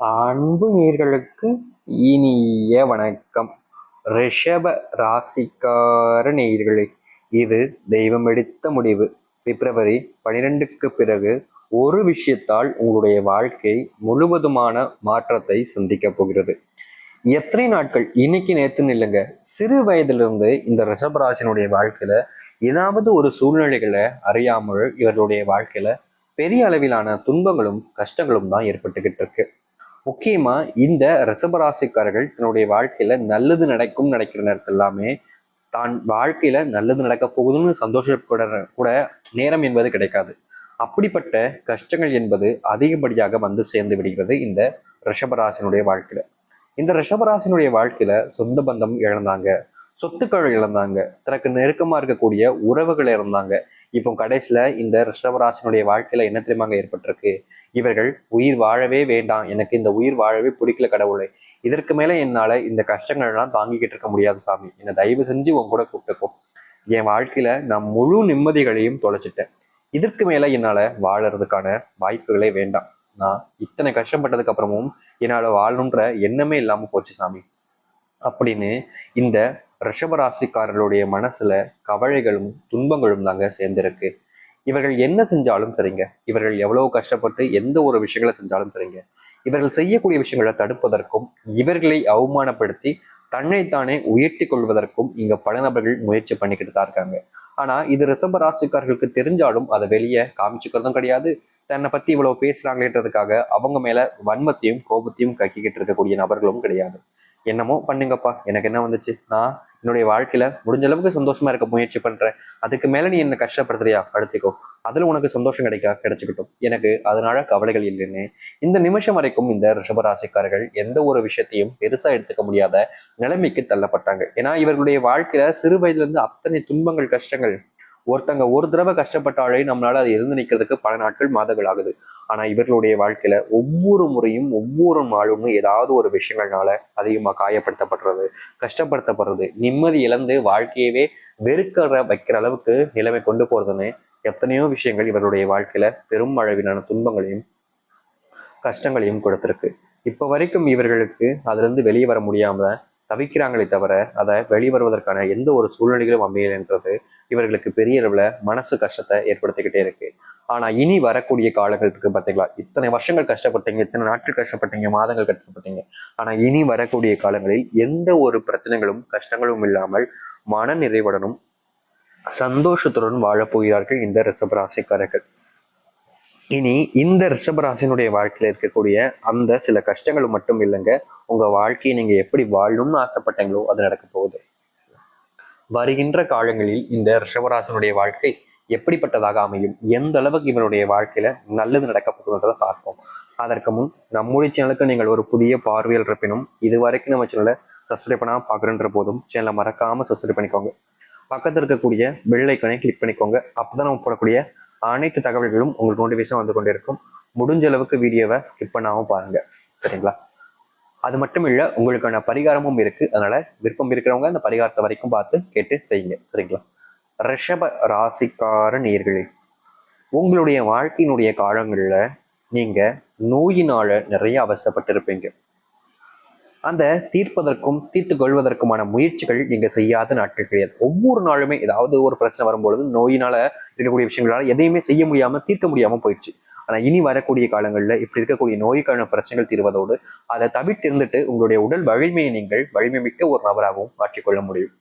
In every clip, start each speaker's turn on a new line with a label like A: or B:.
A: அன்பு நேர்களுக்கு இனிய வணக்கம். ரிஷப ராசிக்கார நேயர்களே இது தெய்வம் எடுத்த முடிவு. பிப்ரவரி பனிரெண்டுக்கு பிறகு ஒரு விஷயத்தால் உங்களுடைய வாழ்க்கை முழுவதுமான மாற்றத்தை சந்திக்க போகிறது. எத்தனை நாட்கள்? இன்னைக்கு நேத்துன்னு இல்லைங்க. சிறு வயதிலிருந்து இந்த ரிஷபராசினுடைய வாழ்க்கையில ஏதாவது ஒரு சூழ்நிலைகளை அறியாமல் இவர்களுடைய வாழ்க்கையில பெரிய அளவிலான துன்பங்களும் கஷ்டங்களும் தான் ஏற்பட்டுக்கிட்டு இருக்கு. முக்கியமாக இந்த ரிஷபராசிக்காரர்கள் தன்னுடைய வாழ்க்கையில் நல்லது நடக்கும் நடக்கிற நேரத்தில் எல்லாமே தான் வாழ்க்கையில் நல்லது நடக்க போகுதுன்னு சந்தோஷப்பட கூட நேரம் என்பது கிடைக்காது. அப்படிப்பட்ட கஷ்டங்கள் என்பது அதிகப்படியாக வந்து சேர்ந்து விடுகிறது இந்த ரிஷபராசினுடைய வாழ்க்கையில். இந்த ரிஷபராசினுடைய வாழ்க்கையில் சொந்த பந்தம் இழந்தாங்க சொத்துக்கள் இழந்தாங்க தனக்கு நெருக்கமாக இருக்கக்கூடிய உறவுகள் இழந்தாங்க இப்போ கடைசியில் இந்த ரிஷபராசனுடைய வாழ்க்கையில் என்ன தெரியுமாங்க ஏற்பட்டிருக்கு? இவர்கள் உயிர் வாழவே வேண்டாம். எனக்கு இந்த உயிர் வாழவே பிடிக்கல கடவுளை. இதற்கு மேலே என்னால் இந்த கஷ்டங்கள்லாம் தாங்கிக்கிட்டு இருக்க முடியாது சாமி. என்னை தயவு செஞ்சு உன் கூட கூப்பிட்டுக்கோ. என் வாழ்க்கையில் நான் முழு நிம்மதிகளையும் தொலைச்சிட்டேன். இதற்கு மேலே என்னால் வாழறதுக்கான வாய்ப்புகளே வேண்டாம். நான் இத்தனை கஷ்டப்பட்டதுக்கு அப்புறமும் என்னால் வாழணுன்ற எண்ணமே இல்லாமல் போச்சு சாமி. அப்படின்னு இந்த ரிஷபராசிக்காரர்களுடைய மனசுல கவலைகளும் துன்பங்களும் தாங்க சேர்ந்திருக்கு. இவர்கள் என்ன செஞ்சாலும் சரிங்க. இவர்கள் எவ்வளவு கஷ்டப்பட்டு எந்த ஒரு விஷயங்களை செஞ்சாலும் சரிங்க. இவர்கள் செய்யக்கூடிய விஷயங்களை தடுப்பதற்கும் இவர்களை அவமானப்படுத்தி தன்னைத்தானே உயர்த்தி கொள்வதற்கும் இங்க பல நபர்கள் முயற்சி பண்ணிக்கிட்டு தான் இருக்காங்க. ஆனா இது ரிசம்ப ராசிக்காரர்களுக்கு தெரிஞ்சாலும் அதை வெளியே காமிச்சுக்கிறதும் கிடையாது. தன்னை பத்தி இவ்வளவு பேசுறாங்களேன்றதுக்காக அவங்க மேல வன்மத்தையும் கோபத்தையும் கக்கிக்கிட்டு இருக்கக்கூடிய நபர்களும் கிடையாது. என்னமோ பண்ணுங்கப்பா. எனக்கு என்ன வந்துச்சு? நான் என்னுடைய வாழ்க்கையில முடிஞ்ச அளவுக்கு சந்தோஷமா இருக்க முயற்சி பண்றேன். அதுக்கு மேல நீ என்ன கஷ்டப்படுத்துறியா? படுத்திக்கோ. அதுல உனக்கு சந்தோஷம் கிடைக்கா? கிடைச்சிக்கிட்டும். எனக்கு அதனால கவலைகள் இல்லைன்னு. இந்த நிமிஷம் வரைக்கும் இந்த ரிஷபராசிக்காரர்கள் எந்த ஒரு விஷயத்தையும் பெருசா எடுத்துக்க முடியாத நிலைமைக்கு தள்ளப்பட்டாங்க. ஏன்னா இவர்களுடைய வாழ்க்கையில சிறு வயதுல இருந்து அத்தனை துன்பங்கள் கஷ்டங்கள் ஒருத்தங்க ஒரு தடவை கஷ்டப்பட்டாலே நம்மளால அது இருந்து நிற்கிறதுக்கு பல நாட்கள் மாதங்கள் ஆகுது. ஆனா இவர்களுடைய வாழ்க்கையில ஒவ்வொரு முறையும் ஒவ்வொரு நாளும் ஏதாவது ஒரு விஷயங்கள்னால அதிகமா காயப்படுத்தப்படுறது கஷ்டப்படுத்தப்படுறது நிம்மதி இழந்து வாழ்க்கையவே வெறுக்கிற வைக்கிற அளவுக்கு நிலைமை கொண்டு போறதுன்னு எத்தனையோ விஷயங்கள் இவருடைய வாழ்க்கையில பெரும் அளவிலான துன்பங்களையும் கஷ்டங்களையும் கொடுத்திருக்கு. இப்போ வரைக்கும் இவர்களுக்கு அதுலேருந்து வெளியே வர முடியாமல் தவிக்கிறாங்களே தவிர அதை வெளிவருவதற்கான எந்த ஒரு சூழ்நிலைகளும் அமையலைன்றது இவர்களுக்கு பெரிய அளவுல மனசு கஷ்டத்தை ஏற்படுத்திக்கிட்டே இருக்கு. ஆனா இனி வரக்கூடிய காலங்கள் இருக்கு இத்தனை வருஷங்கள் கஷ்டப்பட்டீங்க இத்தனை நாட்கள் கஷ்டப்பட்டீங்க மாதங்கள் கஷ்டப்பட்டீங்க. ஆனால் இனி வரக்கூடிய காலங்களில் எந்த ஒரு பிரச்சனைகளும் கஷ்டங்களும் இல்லாமல் மன நிறைவுடனும் சந்தோஷத்துடன் வாழப்போகிறார்கள் இந்த ரிசபராசிக்காரர்கள் இனி இந்த ரிஷபராசினுடைய வாழ்க்கையில இருக்கக்கூடிய அந்த சில கஷ்டங்களும் மட்டும் இல்லைங்க. உங்க வாழ்க்கையை நீங்க எப்படி வாழணும்னு ஆசைப்பட்டீங்களோ அது நடக்க போகுது. வருகின்ற காலங்களில் இந்த ரிஷபராசனுடைய வாழ்க்கை எப்படிப்பட்டதாக அமையும்? எந்த அளவுக்கு இவனுடைய வாழ்க்கையில நல்லது நடக்க போகுதுன்றதை பார்ப்போம். அதற்கு முன் நம்முடைய சேனலுக்கு நீங்கள் ஒரு புதிய பார்வையில் இருப்பினும் இது வரைக்கும் நம்ம சேனலை சப்ஸ்கிரைப் பண்ணாமல் பார்க்குறன்ற போதும் சேனலை மறக்காம சப்ஸ்கிரைப் பண்ணிக்கோங்க. பக்கத்தில் இருக்கக்கூடிய பெல் ஐக்கனை கிளிக் பண்ணிக்கோங்க. அப்பதான் நம்ம போடக்கூடிய அனைத்து தகவல்களும் உங்களுக்கு நோட்டிஃபிகேஷன் வந்து கொண்டிருக்கும். முடிஞ்ச அளவுக்கு வீடியோவை ஸ்கிப் பண்ணாமல் பாருங்கள் சரிங்களா? அது மட்டும் இல்லை உங்களுக்கான பரிகாரமும் இருக்குது அதனால் விருப்பம் இருக்கிறவங்க அந்த பரிகாரத்தை வரைக்கும் பார்த்து கேட்டு செய்யுங்க. சரிங்களா? ரிஷப ராசிக்கார நேர்களே உங்களுடைய வாழ்க்கையினுடைய காலங்களில் நீங்கள் நோயினால் நிறைய அவசப்பட்டிருப்பீங்க. அந்த தீர்ப்பதற்கும் தீர்த்து கொள்வதற்குமான முயற்சிகள் நீங்க செய்யாத நாட்கள் கிடையாது. ஒவ்வொரு நாளுமே ஏதாவது ஒரு பிரச்சனை வரும்பொழுது நோயினால இருக்கக்கூடிய விஷயங்களால எதையுமே செய்ய முடியாம தீர்க்க முடியாம போயிடுச்சு. ஆனா இனி வரக்கூடிய காலங்களில் இப்படி இருக்கக்கூடிய நோய்க்கான பிரச்சனைகள் தீர்வதோடு அதை தவிர்த்து இருந்துட்டு உங்களுடைய உடல் வலிமையை நீங்கள் வலிமை மிக்க ஒரு நபராகவும் மாற்றிக்கொள்ள முடியும்.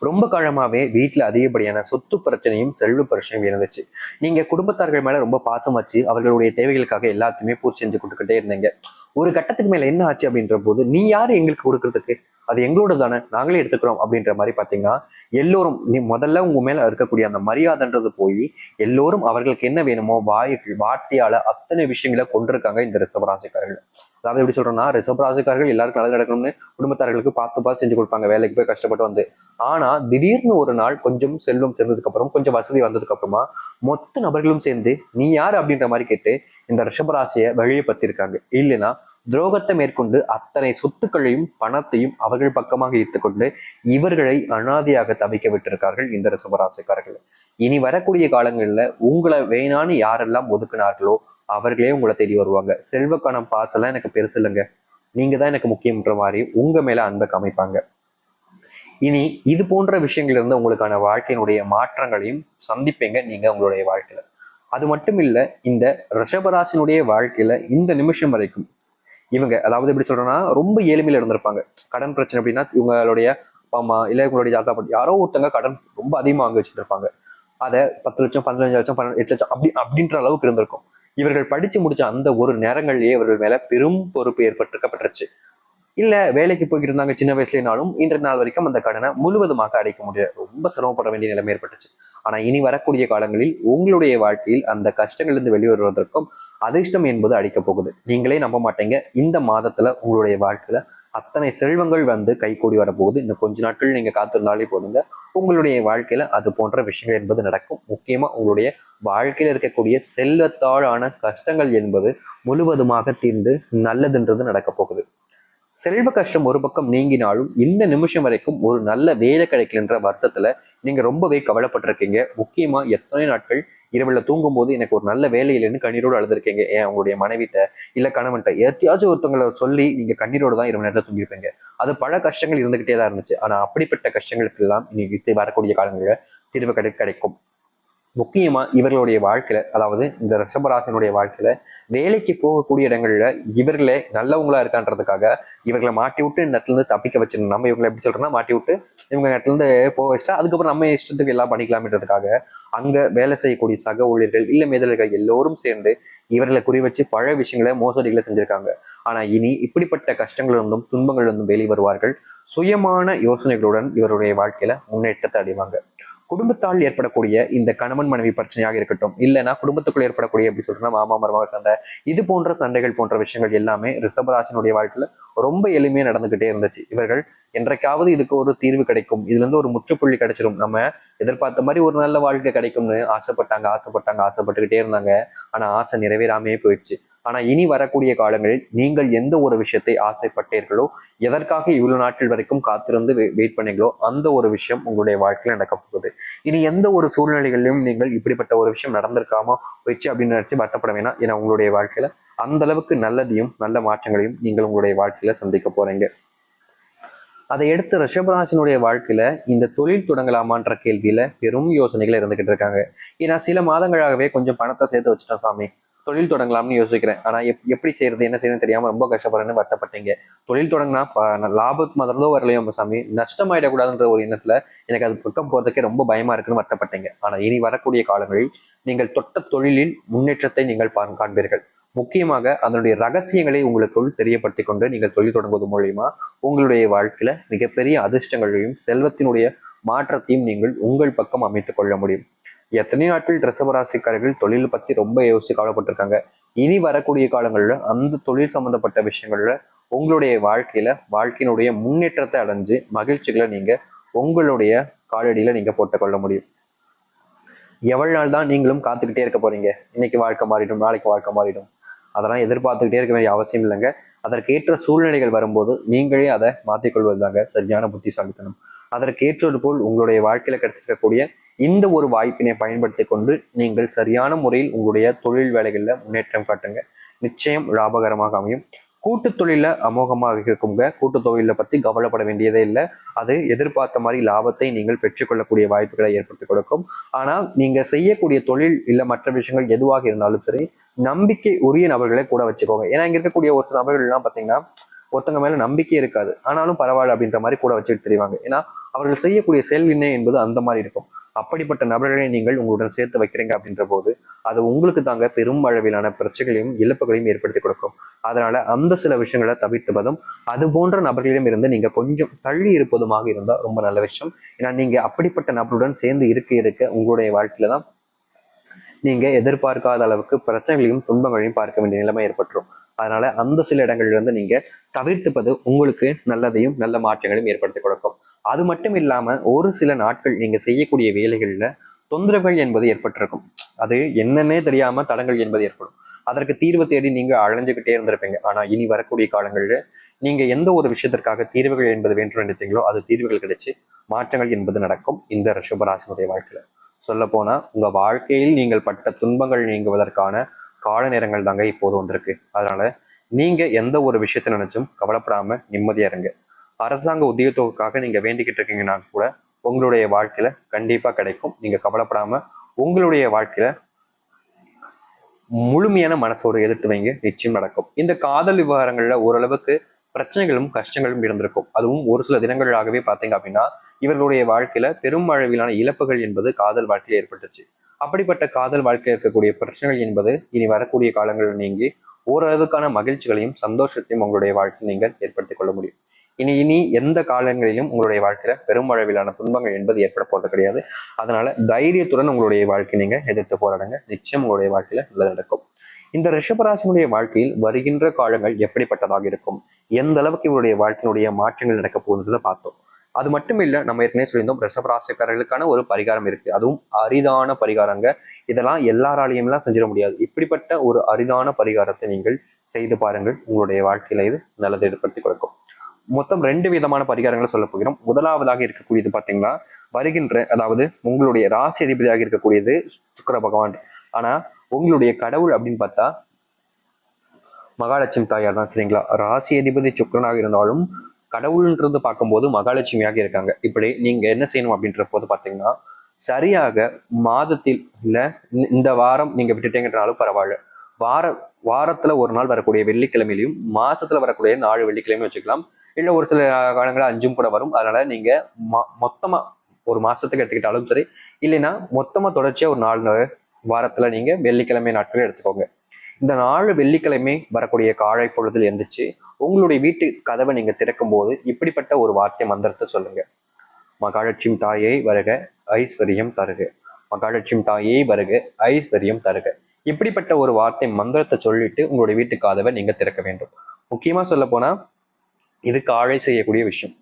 A: ரொம்ப காலமாவே வீட்டுல அதிகப்படியான சொத்து பிரச்சனையும் செல்வ பிரச்சனையும் இருந்துச்சு. நீங்க குடும்பத்தார்கள் மேல ரொம்ப பாசம் வச்சு அவர்களுடைய தேவைகளுக்காக எல்லாத்தையுமே பூர்த்தி செஞ்சு கொடுத்துக்கிட்டே இருந்தீங்க. ஒரு கட்டத்துக்கு மேல என்ன ஆச்சு அப்படின்ற போது நீ யாரு எங்களுக்கு கொடுக்கறதுக்கு? அது எங்களோட தானே நாங்களே எடுத்துக்கிறோம் அப்படின்ற மாதிரி பார்த்தீங்கன்னா எல்லோரும் நீ முதல்ல உங்க மேல இருக்கக்கூடிய அந்த மரியாதைன்றது போய் எல்லோரும் அவர்களுக்கு என்ன வேணுமோ வாய் வார்த்தையால அத்தனை விஷயங்களை கொண்டிருக்காங்க இந்த ரிசவராசிக்காரர்கள் அதாவது எப்படி சொல்றோம்னா ரிசவராசிக்காரர்கள் எல்லாருக்கும் நல்லது நடக்கணும்னு குடும்பத்தார்களுக்கு பார்த்து பார்த்து செஞ்சு கொடுப்பாங்க வேலைக்கு போய் கஷ்டப்பட்டு வந்து. ஆனா திடீர்னு ஒரு நாள் கொஞ்சம் செல்வம் சேர்ந்ததுக்கு அப்புறம் கொஞ்சம் வசதி வந்ததுக்கு அப்புறமா மொத்த நபர்களும் சேர்ந்து நீ யார்? அப்படின்ற மாதிரி கேட்டு இந்த ரிஷபராசியை வெளியே பத்திருக்காங்க. இல்லைன்னா துரோகத்தை மேற்கொண்டு அத்தனை சொத்துக்களையும் பணத்தையும் அவர்கள் பக்கமாக ஈர்த்துக்கொண்டு இவர்களை அனாதையாக தவிக்க விட்டிருக்கார்கள் இந்த ரிசபராசிக்காரர்கள் இனி வரக்கூடிய காலங்களில் உங்களை வேணான்னு யாரெல்லாம் ஒதுக்கினார்களோ அவர்களே உங்களை தேடி வருவாங்க. செல்வக்கான பாசெல்லாம் எனக்கு பெருசு இல்லைங்க. நீங்க தான் எனக்கு முக்கியம்ன்ற மாதிரி உங்க மேல அன்பை காமிப்பாங்க. இனி இது போன்ற விஷயங்கள் இருந்து உங்களுக்கான வாழ்க்கையினுடைய மாற்றங்களையும் சந்திப்பீங்க நீங்க உங்களுடைய வாழ்க்கையில. அது மட்டும் இல்ல இந்த ரிஷபராசினுடைய வாழ்க்கையில இந்த நிமிஷம் வரைக்கும் இவங்க அதாவது எப்படி சொல்றேன்னா ரொம்ப ஏழ்மையில இருந்திருப்பாங்க. கடன் பிரச்சனை அப்படின்னா இவங்களுடைய அப்பா அம்மா இல்லை இவங்களுடைய தாத்தா பாட்டி யாரோ ஒருத்தங்க கடன் ரொம்ப அதிகமாக வாங்கி வச்சிருப்பாங்க அதை பத்து லட்சம் பதினஞ்சு லட்சம் பன்னெண்டு எட்டு லட்சம் அப்படி அப்படின்ற அளவுக்கு இருந்திருக்கும். இவர்கள் படிச்சு முடிச்ச அந்த ஒரு நேரங்கள்லயே இவர்கள் மேல பெரும் பொறுப்பு ஏற்பட்டிருக்கப்பட்டுருச்சு. இல்ல வேலைக்கு போய்கிட்டு இருந்தாங்க சின்ன வயசுலனாலும் இன்றைய நாள் வரைக்கும் அந்த கடனை முழுவதுமாக அடைக்க முடியாது ரொம்ப சிரமப்பட வேண்டிய நிலைமை ஏற்பட்டுச்சு. ஆனா இனி வரக்கூடிய காலங்களில் உங்களுடைய வாழ்க்கையில் அந்த கஷ்டங்களிலிருந்து வெளிவருவதற்கும் அதிர்ஷ்டம் என்பது அடிக்க போகுது. நீங்களே நம்ப மாட்டீங்க. இந்த மாதத்துல உங்களுடைய வாழ்க்கையில அத்தனை செல்வங்கள் வந்து கைகூடி வரப்போகுது. இன்னும் கொஞ்ச நாட்கள் நீங்க காத்திருந்தாலே போதுங்க. உங்களுடைய வாழ்க்கையில அது போன்ற விஷயங்கள் என்பது நடக்கும். முக்கியமா உங்களுடைய வாழ்க்கையில இருக்கக்கூடிய செல்வத்தாழான கஷ்டங்கள் என்பது முழுவதுமாக தீர்ந்து நல்லதுன்றது நடக்க போகுது. செல்வ கஷ்டம் ஒரு பக்கம் நீங்கினாலும் இந்த நிமிஷம் வரைக்கும் ஒரு நல்ல வேலை கிடைக்கலன்ற வருத்தத்துல நீங்க ரொம்பவே கவலைப்பட்டிருக்கீங்க. முக்கியமா எத்தனை நாட்கள் இரவுல தூங்கும்போது எனக்கு ஒரு நல்ல வேலை இல்லைன்னு கண்ணீரோடு அழுதுருக்கீங்க. ஏன்? உங்களுடைய மனைவிட்ட இல்லை கணவன்கிட்ட எத்தையாச்சும் ஒருத்தவங்களை சொல்லி நீங்க கண்ணீரோடு தான் இரவு நேரத்தில் தூங்கியிருப்பீங்க அது பல கஷ்டங்கள் இருந்துகிட்டே தான் இருந்துச்சு. ஆனா அப்படிப்பட்ட கஷ்டங்களுக்கு எல்லாம் வரக்கூடிய காலங்களில் தீர்வு கிடை கிடைக்கும். முக்கியமாக இவர்களுடைய வாழ்க்கையில அதாவது இந்த ரிஷபராசனுடைய வாழ்க்கையில வேலைக்கு போகக்கூடிய இடங்களில் இவர்களே நல்லவங்களா இருக்கான்றதுக்காக இவர்களை மாட்டி விட்டு இந்த இடத்துல இருந்து தப்பிக்க வச்சிடணும் நம்ம இவங்களை எப்படி சொல்றோம்னா மாட்டி விட்டு இவங்க இடத்துலருந்து போக வச்சா அதுக்கப்புறம் நம்ம இஷ்டத்துக்கு எல்லாம் பண்ணிக்கலாம்ன்றதுக்காக அங்கே வேலை செய்யக்கூடிய சக ஊழியர்கள் இல்லை மேதல்கள் எல்லோரும் சேர்ந்து இவர்களை குறி வச்சு பல விஷயங்களை மோசடிகளை செஞ்சுருக்காங்க. ஆனால் இனி இப்படிப்பட்ட கஷ்டங்கள் இருந்தும் துன்பங்கள் இருந்தும் வெளியே வருவார்கள் சுயமான யோசனைகளுடன் இவருடைய வாழ்க்கையில முன்னேற்றத்தை அடைவாங்க. குடும்பத்தால் ஏற்படக்கூடிய இந்த கணவன் மனைவி பிரச்சனையாக இருக்கட்டும் இல்லைன்னா குடும்பத்துக்குள் ஏற்படக்கூடிய எப்படி சொல்றோம்னா மாமா மருமக சண்டை இது போன்ற சண்டைகள் போன்ற விஷயங்கள் எல்லாமே ரிஷபராசினுடைய வாழ்க்கையில ரொம்ப எளிமையா நடந்துகிட்டே இருந்துச்சு. இவர்கள் என்றைக்காவது இதுக்கு ஒரு தீர்வு கிடைக்கும். இதுல இருந்து ஒரு முற்றுப்புள்ளி கிடைச்சிடும் நம்ம எதிர்பார்த்த மாதிரி ஒரு நல்ல வாழ்க்கை கிடைக்கும்னு ஆசைப்பட்டாங்க ஆசைப்பட்டாங்க ஆசைப்பட்டுக்கிட்டே இருந்தாங்க. ஆனா ஆசை நிறைவேறாமே போயிடுச்சு. ஆனா இனி வரக்கூடிய காலங்களில் நீங்கள் எந்த ஒரு விஷயத்தை ஆசைப்பட்டீர்களோ எதற்காக இவ்வளவு நாட்கள் வரைக்கும் காத்திருந்து வெயிட் பண்ணீங்களோ அந்த ஒரு விஷயம் உங்களுடைய வாழ்க்கையில் நடக்க போகுது. இனி எந்த ஒரு சூழ்நிலைகளிலும் நீங்கள் இப்படிப்பட்ட ஒரு விஷயம் நடந்திருக்காம வச்சு அப்படின்னு நினைச்சு வருத்தப்பட வேணாம். ஏன்னா உங்களுடைய வாழ்க்கையில அந்த அளவுக்கு நல்லதையும் நல்ல மாற்றங்களையும் நீங்கள் உங்களுடைய வாழ்க்கையில சந்திக்க போறீங்க. அதை எடுத்து ரிஷபராசனுடைய வாழ்க்கையில இந்த தொழில் தொடங்கலாமான்ற கேள்வியில பெரும் யோசனைகள் இருந்துகிட்டு இருக்காங்க. ஏன்னா சில மாதங்களாகவே கொஞ்சம் பணத்தை சேர்த்து வச்சுட்டோம் சாமி. தொழில் தொடங்கலாம்னு யோசிக்கிறேன். ஆனால் எப் எப்படி செய்யறது என்ன செய்யணும் தெரியாமல் ரொம்ப கஷ்டப்படுறேன்னு வருத்தப்பட்டீங்க. தொழில் தொடங்கினா லாபத்து மதந்தோ வரலையோ சாமி நஷ்டமாயிடக்கூடாதுன்ற ஒரு எண்ணத்துல எனக்கு அது பக்கம் போறதுக்கே ரொம்ப பயமா இருக்குன்னு வருத்தப்பட்டீங்க. ஆனால் இனி வரக்கூடிய காலங்களில் நீங்கள் தொட்ட தொழிலில் முன்னேற்றத்தை நீங்கள் காண்பீர்கள். முக்கியமாக அதனுடைய ரகசியங்களை உங்களுக்குள் தெரியப்படுத்தி கொண்டு நீங்கள் தொழில் தொடங்குவது மூலயமா உங்களுடைய வாழ்க்கையில மிகப்பெரிய அதிர்ஷ்டங்களையும் செல்வத்தினுடைய மாற்றத்தையும் நீங்கள் உங்கள் பக்கம் அமைத்துக் கொள்ள முடியும். எத்தனை நாட்கள் ரிசவராசிக்காரர்கள் தொழில் பத்தி ரொம்ப யோசிச்சு கவலைப்பட்டிருக்காங்க. இனி வரக்கூடிய காலங்களில் அந்த தொழில் சம்பந்தப்பட்ட விஷயங்கள்ல உங்களுடைய வாழ்க்கையில வாழ்க்கையினுடைய முன்னேற்றத்தை அடைஞ்சு மகிழ்ச்சிகளை நீங்க உங்களுடைய காலடியில நீங்க போட்டுக்கொள்ள முடியும். எவ்வளவு நாள் தான் நீங்களும் காத்துக்கிட்டே இருக்க போறீங்க. இன்னைக்கு வாழ்க்கை மாறிடும் நாளைக்கு வாழ்க்கை மாறிடும். அதெல்லாம் எதிர்பார்த்துக்கிட்டே இருக்க வேண்டிய அவசியம் இல்லைங்க. அதற்கேற்ற சூழ்நிலைகள் வரும்போது நீங்களே அதை மாற்றிக்கொள்வது தாங்க சரியான புத்திசாலித்தனம். அதற்கேற்றது போல் உங்களுடைய வாழ்க்கையில கிடைச்சிருக்கக்கூடிய இந்த ஒரு வாய்ப்பினை பயன்படுத்தி கொண்டு நீங்கள் சரியான முறையில் உங்களுடைய தொழில் வேலைகளில் முன்னேற்றம் காட்டுங்க. நிச்சயம் லாபகரமாக அமையும். கூட்டு தொழில அமோகமாக இருக்குங்க. கூட்டு தொழிலை பற்றி கவலைப்பட வேண்டியதே இல்லை. அது எதிர்பார்த்த மாதிரி லாபத்தை நீங்கள் பெற்றுக்கொள்ளக்கூடிய வாய்ப்புகளை ஏற்படுத்தி கொடுக்கும். ஆனால் நீங்கள் செய்யக்கூடிய தொழில் இல்லை மற்ற விஷயங்கள் எதுவாக இருந்தாலும் சரி நம்பிக்கை உரிய நபர்களை கூட வச்சுக்கோங்க. ஏன்னா இங்கே இருக்கக்கூடிய ஒரு சில நபர்கள்லாம் பார்த்தீங்கன்னா ஒருத்தங்க மேல நம்பிக்கை இருக்காது. ஆனாலும் பரவாயில்ல அப்படின்ற மாதிரி கூட வச்சுட்டு தெரிவாங்க. ஏன்னா அவர்கள் செய்யக்கூடிய செயல் என்ன என்பது அந்த மாதிரி இருக்கும். அப்படிப்பட்ட நபர்களை நீங்கள் உங்களுடன் சேர்த்து வைக்கிறீங்க அப்படின்ற போது அது உங்களுக்கு தாங்க பெரும் அளவிலான பிரச்சனைகளையும் இழப்புகளையும் ஏற்படுத்தி கொடுக்கும். அதனால அந்த சில விஷயங்களை தவிர்த்துவதும் அது போன்ற நபர்களிடம் இருந்து நீங்க கொஞ்சம் தள்ளி இருப்பதுமாக இருந்தால் ரொம்ப நல்ல விஷயம். ஏன்னா நீங்க அப்படிப்பட்ட நபருடன் சேர்ந்து இருக்க இருக்க உங்களுடைய வாழ்க்கையில தான் நீங்க எதிர்பார்க்காத அளவுக்கு பிரச்சனைகளையும் துன்பங்களையும் பார்க்க வேண்டிய நிலைமை ஏற்பட்டுரும். அதனால அந்த சில இடங்களில் இருந்து நீங்க தவிர்த்துப்பது உங்களுக்கு நல்லதையும் நல்ல மாற்றங்களையும் ஏற்படுத்தி கொடுக்கும். அது மட்டும் இல்லாம ஒரு சில நாட்கள் நீங்க செய்யக்கூடிய வேலைகள்ல தொந்தரவுகள் என்பது ஏற்பட்டிருக்கும். அது என்னன்னே தெரியாம தடங்கள் என்பது ஏற்படும். அதற்கு தீர்வு தேடி நீங்க அழைஞ்சுக்கிட்டே இருந்திருப்பீங்க. ஆனா இனி வரக்கூடிய காலங்களில் நீங்க எந்த ஒரு விஷயத்திற்காக தீர்வுகள் என்பது வேண்டும் நினைத்தீங்களோ அது தீர்வுகள் கிடைச்சு மாற்றங்கள் என்பது நடக்கும். இந்த ரிஷபராசினுடைய வாழ்க்கையில. சொல்ல போனா உங்க வாழ்க்கையில் நீங்கள் பட்ட துன்பங்கள் நீங்குவதற்கான கால நேரங்கள் தாங்க இப்போது வந்திருக்கு. அதனால நீங்க எந்த ஒரு விஷயத்தை நினைச்சும் கவலைப்படாம நிம்மதியா இருங்க. அரசாங்க உத்தியோகத்துக்காக நீங்க வேண்டிக்கிட்டு இருக்கீங்கன்னா கூட உங்களுடைய வாழ்க்கையில கண்டிப்பா கிடைக்கும். நீங்க கவலைப்படாம உங்களுடைய வாழ்க்கையில முழுமையான மனசோடு எதிர்த்து வைங்க. நிச்சயம் நடக்கும். இந்த காதல் விவகாரங்கள்ல ஓரளவுக்கு பிரச்சனைகளும் கஷ்டங்களும் இருந்திருக்கும். அதுவும் ஒரு சில தினங்களாகவே பார்த்தீங்க அப்படின்னா இவர்களுடைய வாழ்க்கையில பெரும் அளவிலான இழப்புகள் என்பது காதல் வாழ்க்கையில் ஏற்பட்டுச்சு. அப்படிப்பட்ட காதல் வாழ்க்கையில் இருக்கக்கூடிய பிரச்சனைகள் என்பது இனி வரக்கூடிய காலங்களில் நீங்கி ஓரளவுக்கான மகிழ்ச்சிகளையும் சந்தோஷத்தையும் உங்களுடைய வாழ்க்கையில் நீங்கள் ஏற்படுத்திக் கொள்ள முடியும். இனி இனி எந்த காலங்களிலும் உங்களுடைய வாழ்க்கையில பெரும் அளவிலான துன்பங்கள் என்பது ஏற்பட போறது கிடையாது. அதனால தைரியத்துடன் உங்களுடைய வாழ்க்கை நீங்க எதிர்த்து போராடுங்க. நிச்சயம் உங்களுடைய வாழ்க்கையில நல்லது நடக்கும். இந்த ரிஷபராசினுடைய வாழ்க்கையில் வருகின்ற காலங்கள் எப்படிப்பட்டதாக இருக்கும்? எந்த அளவுக்கு இவருடைய வாழ்க்கையினுடைய மாற்றங்கள் நடக்க போகுதுன்னு பார்த்தோம். அது மட்டும் இல்ல நம்ம ஏற்கனவே சொல்லியிருந்தோம் ரிஷபராசிக்காரர்களுக்கான ஒரு பரிகாரம் இருக்கு. அதுவும் அரிதான பரிகாரங்க. இதெல்லாம் எல்லாராலையுமெல்லாம் செஞ்சிட முடியாது. இப்படிப்பட்ட ஒரு அரிதான பரிகாரத்தை நீங்கள் செய்து பாருங்கள். உங்களுடைய வாழ்க்கையில இது நல்லதை ஏற்படுத்தி கொடுக்கும். மொத்தம் ரெண்டு விதமான பரிகாரங்களை சொல்ல போகிறோம். முதலாவதாக இருக்கக்கூடியது பாத்தீங்கன்னா வருகின்ற அதாவது உங்களுடைய ராசி அதிபதியாக இருக்கக்கூடியது சுக்கர பகவான். ஆனா உங்களுடைய கடவுள் அப்படின்னு பார்த்தா மகாலட்சுமி தாயார் தான் சரிங்களா? ராசி அதிபதி சுக்கரனாக இருந்தாலும் கடவுள்ன்றது பார்க்கும்போது மகாலட்சுமியாக இருக்காங்க. இப்படி நீங்க என்ன செய்யணும் அப்படின்ற போது பார்த்தீங்கன்னா சரியாக மாதத்தில் இல்லை இந்த வாரம் நீங்க விட்டுட்டேங்கன்றாலும் பரவாயில்ல. வார வாரத்துல ஒரு நாள் வரக்கூடிய வெள்ளிக்கிழமையிலையும் மாசத்துல வரக்கூடிய நாலு வெள்ளிக்கிழமையும் வச்சுக்கலாம். இல்லை ஒரு சில காலங்களில் அஞ்சும் கூட வரும். அதனால நீங்க மொத்தமா ஒரு மாசத்துக்கு எடுத்துக்கிட்டாலும் சரி இல்லைன்னா மொத்தமா தொடர்ச்சியா ஒரு நாலு வாரத்துல நீங்க வெள்ளிக்கிழமை நாட்கள் எடுத்துக்கோங்க. இந்த நாலு வெள்ளிக்கிழமை வரக்கூடிய காலை பொழுதில் எந்திரிச்சு உங்களுடைய வீட்டு கதவை நீங்க திறக்கும் போது இப்படிப்பட்ட ஒரு வார்த்தை மந்திரத்தை சொல்லுங்க. மகாலட்சுமி தாயை வருக ஐஸ்வர்யம் தருக. மகாலட்சுமி தாயை வருக ஐஸ்வர்யம் தருக. இப்படிப்பட்ட ஒரு வார்த்தை மந்திரத்தை சொல்லிட்டு உங்களுடைய வீட்டு கதவை நீங்க திறக்க வேண்டும். முக்கியமா சொல்ல போனா இது காலை செய்யக்கூடிய விஷயம்.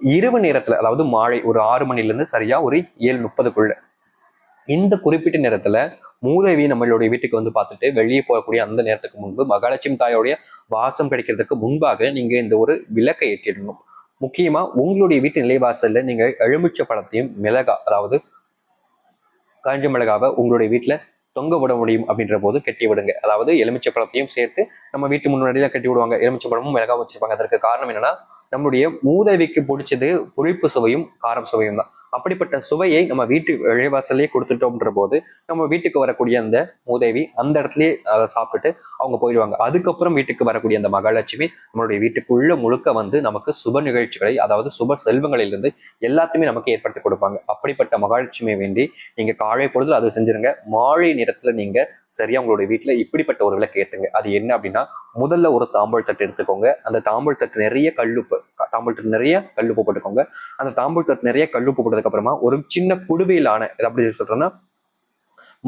A: இரவு நேரத்துல அதாவது மாலை ஒரு ஆறு மணிலேருந்து சரியாக சரியா ஒரு ஏழு முப்பதுக்குள்ள இந்த குறிப்பிட்ட நேரத்துல மூதேவி நம்மளுடைய வீட்டுக்கு வந்து பார்த்துட்டு வெளியே போகக்கூடிய அந்த நேரத்துக்கு முன்பு மகாலட்சுமி தாயோடைய வாசம் கிடைக்கிறதுக்கு முன்பாக நீங்க இந்த ஒரு விளக்கை ஏற்றிடணும். முக்கியமா உங்களுடைய வீட்டு நிலைவாசல்ல நீங்க எலுமிச்ச பழத்தையும் மிளகா அதாவது காஞ்ச மிளகாவை உங்களுடைய வீட்டுல தொங்க விட முடியும் அப்படின்ற போது கட்டி விடுங்க. அதாவது எலுமிச்சை பழத்தையும் சேர்த்து நம்ம வீட்டு முன்னாடியில கட்டி விடுவாங்க. எலுமிச்சை பழமும் மிளகா வச்சிருப்பாங்க. அதற்கு காரணம் என்னன்னா நம்முடைய மூதவிக்கு பிடிச்சது புளிப்பு சுவையும் காரம் சுவையும் தான். அப்படிப்பட்ட சுவையை நம்ம வீட்டு இழைவாசலே கொடுத்துட்டோம்ன்ற போது நம்ம வீட்டுக்கு வரக்கூடிய அந்த மூதேவி அந்த இடத்துலயே அதை சாப்பிட்டு அவங்க போயிடுவாங்க. அதுக்கப்புறம் வீட்டுக்கு வரக்கூடிய அந்த மகாலட்சுமி நம்மளுடைய வீட்டுக்குள்ள முழுக்க வந்து நமக்கு சுப நிகழ்ச்சிகளை அதாவது சுப செல்வங்களிலிருந்து எல்லாத்தையுமே நமக்கு ஏற்படுத்தி கொடுப்பாங்க. அப்படிப்பட்ட மகாலட்சுமியை வேண்டி நீங்க காலை பொழுது அதை செஞ்சிருங்க. மாலை நேரத்துல நீங்க சரியா உங்களுடைய வீட்டுல இப்படிப்பட்ட ஒரு விளக்கு ஏற்றுங்க அது என்ன அப்படின்னா முதல்ல ஒரு தாம்பூல் தட்டு எடுத்துக்கோங்க. அந்த தாம்பூல் தட்டு நிறைய கல்லுப்பு தாம்பூல் தட்டு நிறைய கல்லுப்பு போட்டுக்கோங்க. அந்த தாம்பூல் தட்டு நிறைய கல்லுப்பு போட்டதுக்கு அப்புறமா ஒரு சின்ன குடுவையிலான அப்படி சொல்றேன்னா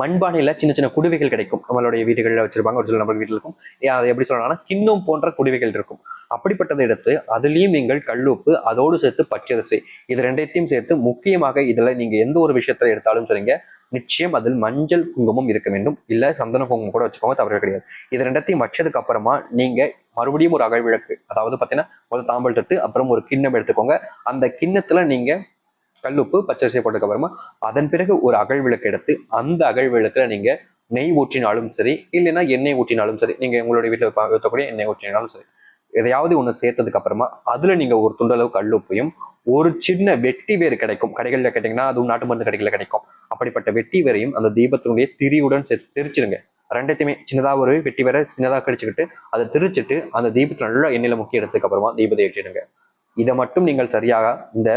A: மண்பானையில சின்ன சின்ன குடுவைகள் கிடைக்கும். நம்மளுடைய வீடுகளில் வச்சிருப்பாங்க ஒரு சில நம்ம வீட்டில் இருக்கும். அதை எப்படி சொல்லலாம்னா கிண்ணம் போன்ற குடுவைகள் இருக்கும். அப்படிப்பட்டதை எடுத்து அதுலேயும் நீங்கள் கல்லுப்பு அதோடு சேர்த்து பச்சரிசி. இது ரெண்டைத்தையும் சேர்த்து முக்கியமாக இதுல நீங்க எந்த ஒரு விஷயத்துல எடுத்தாலும் சரிங்க நிச்சயம் அதில் மஞ்சள் குங்குமம் இருக்க வேண்டும். இல்லை சந்தன குங்குமம் கூட வச்சுக்கோங்க தவறு கிடையாது. இது ரெண்டத்தையும் வச்சதுக்கு அப்புறமா நீங்க மறுபடியும் ஒரு அகழ் விளக்கு அதாவது பார்த்தீங்கன்னா முதல் தாம்பல் தட்டு அப்புறம் ஒரு கிண்ணம் எடுத்துக்கோங்க. அந்த கிண்ணத்துல நீங்க கல்லுப்பு பச்சரிசி போட்டதுக்கு அப்புறமா அதன் பிறகு ஒரு அகழ் விளக்கு எடுத்து அந்த அகழ் விளக்கில் நீங்க நெய் ஊற்றினாலும் சரி இல்லைன்னா எண்ணெய் ஊற்றினாலும் சரி நீங்க உங்களுடைய வீட்டில் ஊற்றக்கூடிய எண்ணெய் ஊற்றினாலும் சரி. எதையாவது ஒன்று சேர்த்ததுக்கு அப்புறமா அதுல நீங்கள் ஒரு துண்டளவு கல்லுப்பையும் ஒரு சின்ன வெட்டி வேறு கிடைக்கும். கடைகளில் கேட்டிங்கன்னா அதுவும் நாட்டு மருந்து கடைகளில் கிடைக்கும். அப்படிப்பட்ட வெட்டி வேரையும் அந்த தீபத்தினுடைய திரியுடன் சேர்த்து தெரிச்சிருங்க ரெண்டத்தையுமே சின்னதாக ஒரு வெட்டி வேற சின்னதாக கடிச்சுக்கிட்டு அதை திரிச்சிட்டு அந்த தீபத்தை நல்லா எண்ணெயில முக்கிய எடுத்ததுக்கு அப்புறமா தீபத்தை ஏற்றிடுங்க. இதை மட்டும் நீங்கள் சரியாக இந்த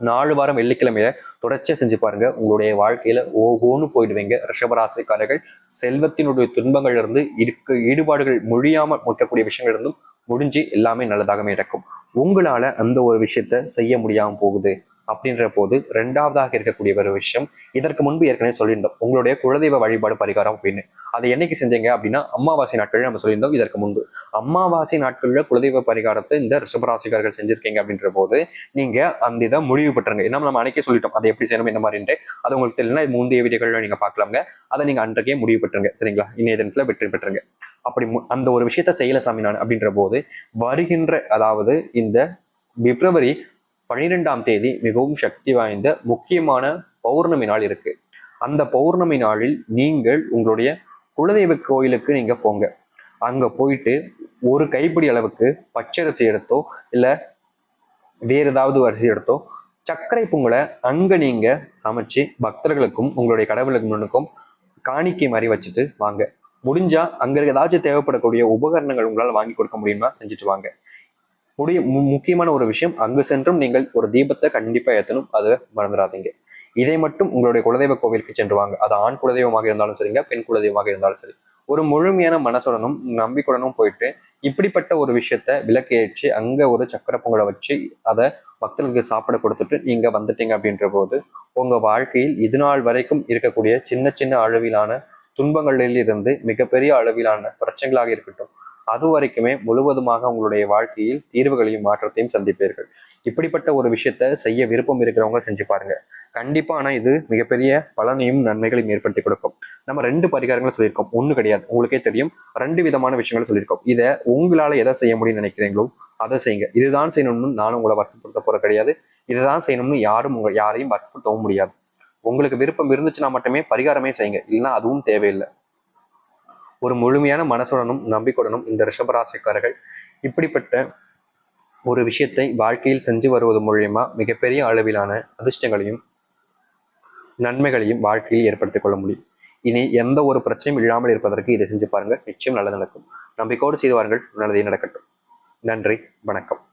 A: நாலு வாரம் வெள்ளிக்கிழமையில தொடர்ச்சியா செஞ்சு பாருங்க. உங்களுடைய வாழ்க்கையில ஓகோன்னு போயிடுவீங்க. ரிஷபராசிக்காரர்கள் செல்வத்தினுடைய துன்பங்கள்ல இருந்து இருக்கு ஈடுபாடுகள் மொழியாமல் முற்கக்கூடிய விஷயங்கள் இருந்தும் முடிஞ்சு எல்லாமே நல்லதாகவே நடக்கும். உங்களால அந்த ஒரு விஷயத்த செய்ய முடியாமல் போகுது அப்படின்ற போது ரெண்டாவதாக இருக்கக்கூடிய ஒரு விஷயம் இதற்கு முன்பு ஏற்கனவே சொல்லியிருந்தோம் உங்களுடைய குலதெய்வ வழிபாடு பரிகாரம் அப்படின்னு. அதை என்னைக்கு செஞ்சீங்க அப்படின்னா அமாவாசை நாட்கள் நம்ம சொல்லியிருந்தோம் இதற்கு முன்பு. அம்மாவாசை நாட்களில் குலதெய்வ பரிகாரத்தை இந்த ரிஷபராசிக்காரர்கள் செஞ்சிருக்கீங்க அப்படின்ற போது நீங்க அந்த இதை முடிவு பெற்றுங்க ஏன்னா நம்ம அன்றைக்கே சொல்லிட்டோம் அதை எப்படி செய்யணும் என்ன மாதிரின்ட்டு. அது உங்களுக்கு தெரியலனா முந்தைய வீடியோகளில் நீங்க பார்க்கலாங்க அதை நீங்க அன்றைக்கே முடிவு பெற்றுங்க சரிங்களா? இன்னைய வெற்றி பெற்றுங்க அப்படி அந்த ஒரு விஷயத்த செய்யல சாமி நான் அப்படின்ற போது வருகின்ற அதாவது இந்த பிப்ரவரி பனிரெண்டாம் தேதி மிகவும் சக்தி வாய்ந்த முக்கியமான பௌர்ணமி நாள் இருக்கு. அந்த பௌர்ணமி நாளில் நீங்கள் உங்களுடைய குலதெய்வ கோயிலுக்கு நீங்க போங்க. அங்க போயிட்டு ஒரு கைப்பிடி அளவுக்கு பச்சரிசி எடுத்தோ இல்ல வேற ஏதாவது அரிசி எடுத்தோ சர்க்கரை பொங்கலை அங்க நீங்க சமைச்சு பக்தர்களுக்கும் உங்களுடைய கடவுளுக்கு முன்னுக்கும் காணிக்கை மாதிரி வச்சுட்டு வாங்க. முடிஞ்சா அங்க ஏதாச்சும் தேவைப்படக்கூடிய உபகரணங்கள் உங்களால் வாங்கி கொடுக்க முடியுமா? செஞ்சுட்டு வாங்க. முடிய மு- முக்கியமான ஒரு விஷயம் அங்கு சென்றும் நீங்கள் ஒரு தீபத்தை கண்டிப்பா ஏற்றணும் அதை மறந்துடாதீங்க. இதை மட்டும் உங்களுடைய குலதெய்வ கோவிலுக்கு சென்று வாங்க. அது ஆண் குலதெய்வமாக இருந்தாலும் சரிங்க பெண் குலதெய்வமாக இருந்தாலும் சரி. ஒரு முழுமையான மனசுடனும் நம்பிக்கையுடனும் போயிட்டு இப்படிப்பட்ட ஒரு விஷயத்த விளக்கேற்றி அங்க ஒரு சக்கரை பொங்கலை வச்சு அதை பக்தர்களுக்கு சாப்பிட கொடுத்துட்டு நீங்க வந்துட்டீங்க அப்படின்ற போது உங்க வாழ்க்கையில் இது நாள் வரைக்கும் இருக்கக்கூடிய சின்ன சின்ன அளவிலான துன்பங்களில் இருந்து மிகப்பெரிய அளவிலான பிரச்சனைகளாக இருக்கட்டும். அது வரைக்குமே முழுவதுமாக உங்களுடைய வாழ்க்கையில் தீர்வுகளையும் மாற்றத்தையும் சந்திப்பீர்கள். இப்படிப்பட்ட ஒரு விஷயத்த செய்ய விருப்பம் இருக்கிறவங்க செஞ்சு பாருங்க. கண்டிப்பா ஆனா இது மிகப்பெரிய பலனையும் நன்மைகளையும் ஏற்படுத்தி கொடுக்கும். நம்ம ரெண்டு பரிகாரங்களை சொல்லியிருக்கோம். ஒண்ணு கிடையாது. உங்களுக்கே தெரியும். ரெண்டு விதமான விஷயங்களை சொல்லியிருக்கோம். இதை உங்களால எதை செய்ய முடியும்னு நினைக்கிறீங்களோ அதை செய்யுங்க. இதுதான் செய்யணும்னு நானும் உங்களை வற்புறுத்த போற கிடையாது. இதுதான் செய்யணும்னு யாரும் உங்க யாரையும் வற்புறுத்தவும் முடியாது. உங்களுக்கு விருப்பம் இருந்துச்சுன்னா மட்டுமே பரிகாரமே செய்யுங்க. இல்லைன்னா அதுவும் தேவையில்லை. ஒரு முழுமையான மனசுடனும் நம்பிக்கையுடனும் இந்த ரிஷபராசிக்காரர்கள் இப்படிப்பட்ட ஒரு விஷயத்தை வாழ்க்கையில் செஞ்சு வருவது மூலயமா மிகப்பெரிய அளவிலான அதிர்ஷ்டங்களையும் நன்மைகளையும் வாழ்க்கையில் ஏற்படுத்திக் கொள்ள முடியும். இனி எந்த ஒரு பிரச்சனையும் இல்லாமல் இருப்பதற்கு இதை செஞ்சு பாருங்கள் நிச்சயம் நல்லது நடக்கும். நம்பிக்கையோடு செய்து வாருங்கள். நல்லதே நடக்கட்டும். நன்றி. வணக்கம்.